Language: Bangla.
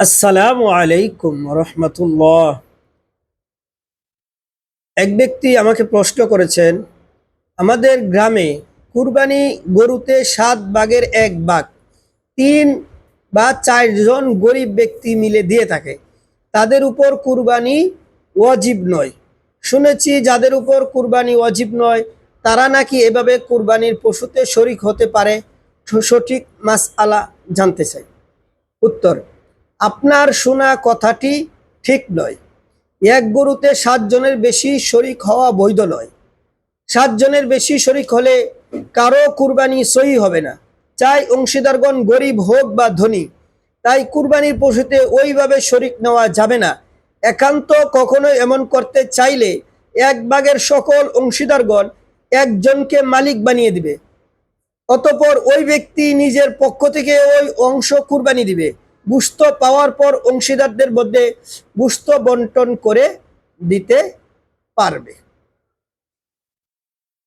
আসসালামু আলাইকুম রহমতুল্লাহ। এক ব্যক্তি আমাকে প্রশ্ন করেছেন, আমাদের গ্রামে কুরবানি গরুতে সাত বাঘের এক বাঘ, তিন বা চারজন গরিব ব্যক্তি মিলে দিয়ে থাকে। তাদের উপর কুরবানি ওয়াজিব নয়। শুনেছি, যাদের উপর কুরবানি ওয়াজিব নয়, তারা নাকি এভাবে কুরবানির পশুতে শরিক হতে পারে? সঠিক মাস আলা জানতে চাই। উত্তর আপনার শোনা কথাটি ঠিক নয়। এক গরুতে সাতজনের বেশি শরিক হওয়া বৈধ নয়। সাতজনের বেশি শরিক হলে কারও কুরবানি সহি হবে না। চাই অংশীদারগণ গরিব হোক বা ধনী, তাই কুরবানির পশুতে ওইভাবে শরিক নেওয়া যাবে না। একান্ত কখনো এমন করতে চাইলে এক ভাগের সকল অংশীদারগণ একজনকে মালিক বানিয়ে দিবে। অতপর ওই ব্যক্তি নিজের পক্ষ থেকে ওই অংশ কুরবানি দিবে। বুস্ত পাওয়ার পর অংশীদারদের মধ্যে বুস্ত বন্টন করে দিতে পারবে।